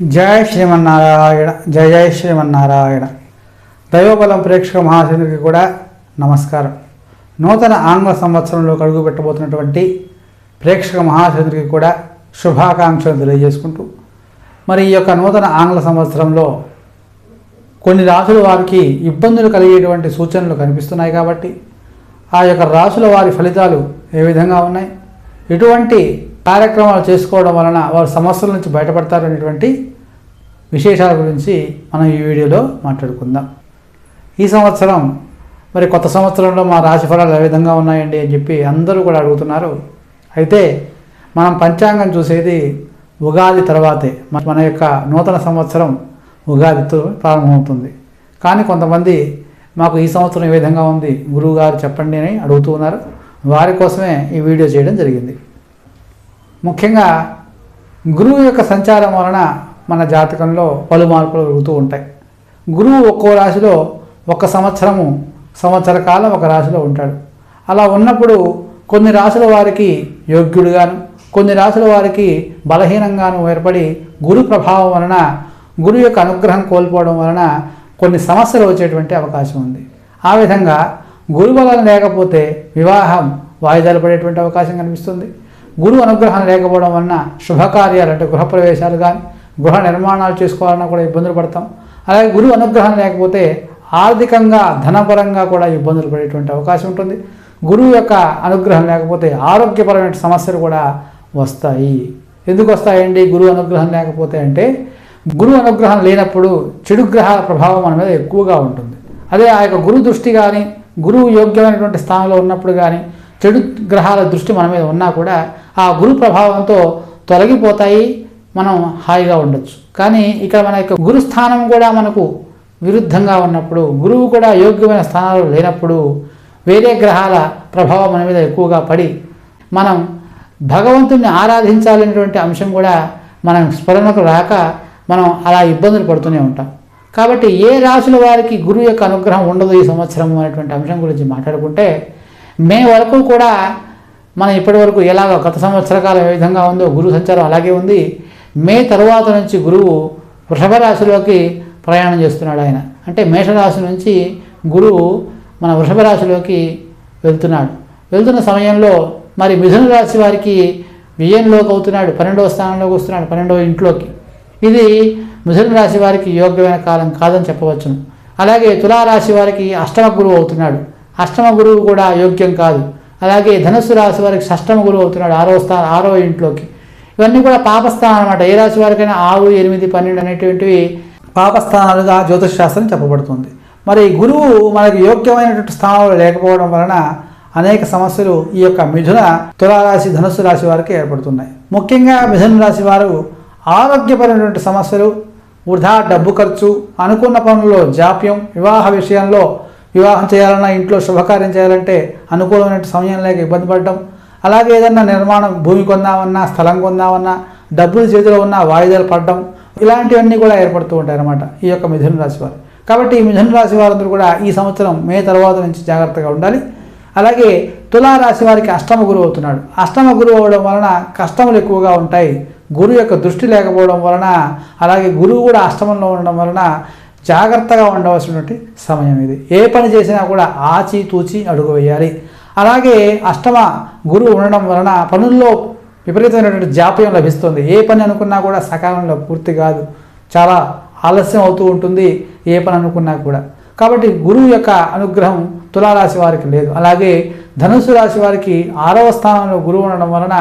జయ శ్రీమన్నారాయణ జయ జయ శ్రీమన్నారాయణ. దైవబలం ప్రేక్షక మహాశనుడికి కూడా నమస్కారం. నూతన ఆంగ్ల సంవత్సరంలో అడుగు పెట్టబోతున్నటువంటి ప్రేక్షక మహాశనుడికి కూడా శుభాకాంక్షలు తెలియజేసుకుంటూ మరి ఈ యొక్క నూతన ఆంగ్ల సంవత్సరంలో కొన్ని రాసుల వారికి ఇబ్బందులు కలిగేటువంటి సూచనలు కనిపిస్తున్నాయి కాబట్టి ఆ యొక్క రాసుల వారి ఫలితాలు ఏ విధంగా ఉన్నాయి? ఎటువంటి కార్యక్రమాలు చేసుకోవడం వలన వారు సమస్యల నుంచి బయటపడతారు అనేటువంటి విశేషాల గురించి మనం ఈ వీడియోలో మాట్లాడుకుందాం. ఈ సంవత్సరం మరి కొత్త సంవత్సరంలో మా రాశి ఫలాలు ఏ విధంగా ఉన్నాయండి అని చెప్పి అందరూ కూడా అడుగుతున్నారు. అయితే మనం పంచాంగం చూసేది ఉగాది తర్వాతే. మన మన యొక్క నూతన సంవత్సరం ఉగాదితో ప్రారంభమవుతుంది. కానీ కొంతమంది మాకు ఈ సంవత్సరం ఏ విధంగా ఉంది గురువుగారు చెప్పండి అని అడుగుతూ ఉన్నారు. వారి కోసమే ఈ వీడియో చేయడం జరిగింది. ముఖ్యంగా గురువు యొక్క సంచారం వలన మన జాతకంలో పలు మార్పులు జరుగుతూ ఉంటాయి. గురువు ఒక్కో రాశిలో ఒక సంవత్సరము సంవత్సర కాలం ఒక రాశిలో ఉంటాడు. అలా ఉన్నప్పుడు కొన్ని రాశుల వారికి యోగ్యుడుగాను కొన్ని రాశుల వారికి బలహీనంగాను ఏర్పడి గురు ప్రభావం వలన గురు యొక్క అనుగ్రహం కోల్పోవడం వలన కొన్ని సమస్యలు వచ్చేటువంటి అవకాశం ఉంది. ఆ విధంగా గురుబలం లేకపోతే వివాహం వాయిదాలు పడేటువంటి అవకాశం కనిపిస్తుంది. గురువు అనుగ్రహం లేకపోవడం వలన శుభకార్యాలు అంటే గృహప్రవేశాలు కానీ గృహ నిర్మాణాలు చేసుకోవాలన్నా కూడా ఇబ్బందులు పడతాం. అలాగే గురువు అనుగ్రహం లేకపోతే ఆర్థికంగా ధనపరంగా కూడా ఇబ్బందులు పడేటువంటి అవకాశం ఉంటుంది. గురువు యొక్క అనుగ్రహం లేకపోతే ఆరోగ్యపరమైన సమస్యలు కూడా వస్తాయి. ఎందుకు వస్తాయండి గురువు అనుగ్రహం లేకపోతే అంటే గురువు అనుగ్రహం లేనప్పుడు చెడు గ్రహాల ప్రభావం మన మీద ఎక్కువగా ఉంటుంది. అదే ఆ యొక్క గురు దృష్టి కానీ గురువు యోగ్యమైనటువంటి స్థానంలో ఉన్నప్పుడు కానీ చెడు గ్రహాల దృష్టి మన మీద ఉన్నా కూడా ఆ గురు ప్రభావంతో తొలగిపోతాయి మనం హాయిగా ఉండొచ్చు. కానీ ఇక్కడ మన యొక్క గురుస్థానం కూడా మనకు విరుద్ధంగా ఉన్నప్పుడు గురువు కూడా యోగ్యమైన స్థానాలు లేనప్పుడు వేరే గ్రహాల ప్రభావం మన మీద ఎక్కువగా పడి మనం భగవంతుని ఆరాధించాలనేటువంటి అంశం కూడా మనం స్మరణకు రాక మనం అలా ఇబ్బందులు పడుతూనే ఉంటాం. కాబట్టి ఏ రాశుల వారికి గురువు యొక్క అనుగ్రహం ఉండదు ఈ సంవత్సరం అనేటువంటి అంశం గురించి మాట్లాడుకుంటే మే వరకు కూడా మనం ఇప్పటివరకు ఎలాగో ఎలాగ గత సంవత్సర కాలం ఏ విధంగా ఉందో గురువు సంచారం అలాగే ఉంది. మే తరువాత నుంచి గురువు వృషభ రాశిలోకి ప్రయాణం చేస్తున్నాడు ఆయన. అంటే మేషరాశి నుంచి గురువు మన వృషభ రాశిలోకి వెళ్తున్నాడు. వెళ్తున్న సమయంలో మరి మిథున రాశి వారికి వ్యయంలోకి అవుతున్నాడు పన్నెండవ స్థానంలోకి వస్తున్నాడు పన్నెండవ ఇంట్లోకి. ఇది మిథున రాశి వారికి యోగ్యమైన కాలం కాదని చెప్పవచ్చును. అలాగే తులారాశి వారికి అష్టమ గురువు అవుతున్నాడు. అష్టమ గురువు కూడా యోగ్యం కాదు. అలాగే ధనుస్సు రాశి వారికి షష్టమ గురువు అవుతున్నాడు ఆరో స్థానం ఆరో ఇంట్లోకి. ఇవన్నీ కూడా పాపస్థానం అనమాట ఏ రాశి వారికైనా ఆరు ఎనిమిది పన్నెండు అనేటువంటివి పాపస్థానాలుగా జ్యోతిష్ శాస్త్రం చెప్పబడుతుంది. మరి గురువు మనకి యోగ్యమైనటువంటి స్థానంలో లేకపోవడం వలన అనేక సమస్యలు ఈ యొక్క మిథున తులారాశి ధనుస్సు రాశి వారికి ఏర్పడుతున్నాయి. ముఖ్యంగా మిథున రాశి వారు ఆరోగ్యపరమైనటువంటి సమస్యలు వృధా డబ్బు ఖర్చు అనుకున్న పనుల్లో జాప్యం వివాహ విషయంలో వివాహం చేయాలన్నా ఇంట్లో శుభకార్యం చేయాలంటే అనుకూలమైన సమయం లేక ఇబ్బంది పడడం అలాగే ఏదన్నా నిర్మాణం భూమి కొందామన్నా స్థలం కొందామన్నా డబ్బులు చేతిలో ఉన్న వాయిదాలు పడడం ఇలాంటివన్నీ కూడా ఏర్పడుతూ ఉంటాయి అన్నమాట ఈ యొక్క మిథున రాశి వారు. కాబట్టి ఈ మిథున రాశి వారందరూ కూడా ఈ సంవత్సరం మే తర్వాత నుంచి జాగ్రత్తగా ఉండాలి. అలాగే తులారాశి వారికి అష్టమ గురువు అవుతున్నాడు. అష్టమ గురువు అవడం వలన కష్టములు ఎక్కువగా ఉంటాయి. గురువు యొక్క దృష్టి లేకపోవడం వలన అలాగే గురువు కూడా అష్టమంలో ఉండడం వలన జాగ్రత్తగా ఉండవలసినటువంటి సమయం ఇది. ఏ పని చేసినా కూడా ఆచి తూచి అడుగు వేయాలి. అలాగే అష్టమ గురువు ఉండడం వలన పనుల్లో విపరీతమైనటువంటి జాప్యం లభిస్తుంది. ఏ పని అనుకున్నా కూడా సకాలంలో పూర్తి కాదు. చాలా ఆలస్యం అవుతూ ఉంటుంది ఏ పని అనుకున్నా కూడా. కాబట్టి గురువు యొక్క అనుగ్రహం తులారాశి వారికి లేదు. అలాగే ధనుసు రాశి వారికి ఆరవ స్థానంలో గురువు ఉండడం వలన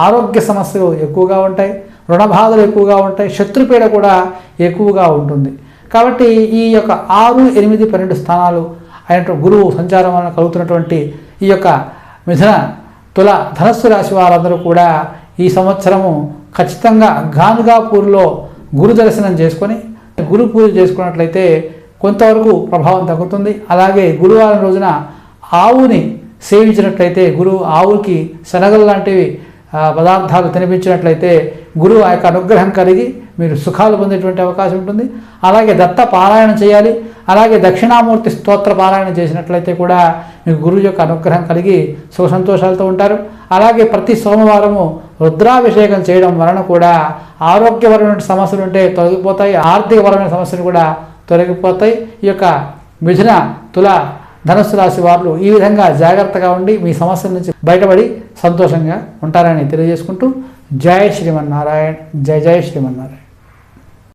ఆరోగ్య సమస్యలు ఎక్కువగా ఉంటాయి. రుణ బాధలు ఎక్కువగా ఉంటాయి. శత్రుపీడ కూడా ఎక్కువగా ఉంటుంది. కాబట్టి ఈ యొక్క ఆరు ఎనిమిది పన్నెండు స్థానాలు అయినటువంటి గురువు సంచారం వలన కలుగుతున్నటువంటి ఈ యొక్క మిథున తుల ధనస్సు రాశి వారందరూ కూడా ఈ సంవత్సరము ఖచ్చితంగా గానుగాపూర్లో గురు దర్శనం చేసుకొని గురు పూజ చేసుకున్నట్లయితే కొంతవరకు ప్రభావం తగ్గుతుంది. అలాగే గురువారం రోజున ఆవుని సేవించినట్లయితే గురువు ఆవుకి శనగలు లాంటివి పదార్థాలు తినిపించినట్లయితే గురువు ఆ యొక్క అనుగ్రహం కలిగి మీరు సుఖాలు పొందేటువంటి అవకాశం ఉంటుంది. అలాగే దత్త పారాయణం చేయాలి. అలాగే దక్షిణామూర్తి స్తోత్ర పారాయణం చేసినట్లయితే కూడా మీకు గురువు యొక్క అనుగ్రహం కలిగి సుఖ సంతోషాలతో ఉంటారు. అలాగే ప్రతి సోమవారము రుద్రాభిషేకం చేయడం వలన కూడా ఆరోగ్యపరమైన సమస్యలు ఉంటే తొలగిపోతాయి. ఆర్థికపరమైన సమస్యలు కూడా తొలగిపోతాయి. ఈ యొక్క మిథున తుల ధనుసు రాశి వారు ఈ విధంగా జాగ్రత్తగా ఉండి మీ సమస్యల నుంచి బయటపడి సంతోషంగా ఉంటారని తెలియజేసుకుంటూ జయ శ్రీమన్నారాయణ జయ జయ శ్రీమన్నారాయణ.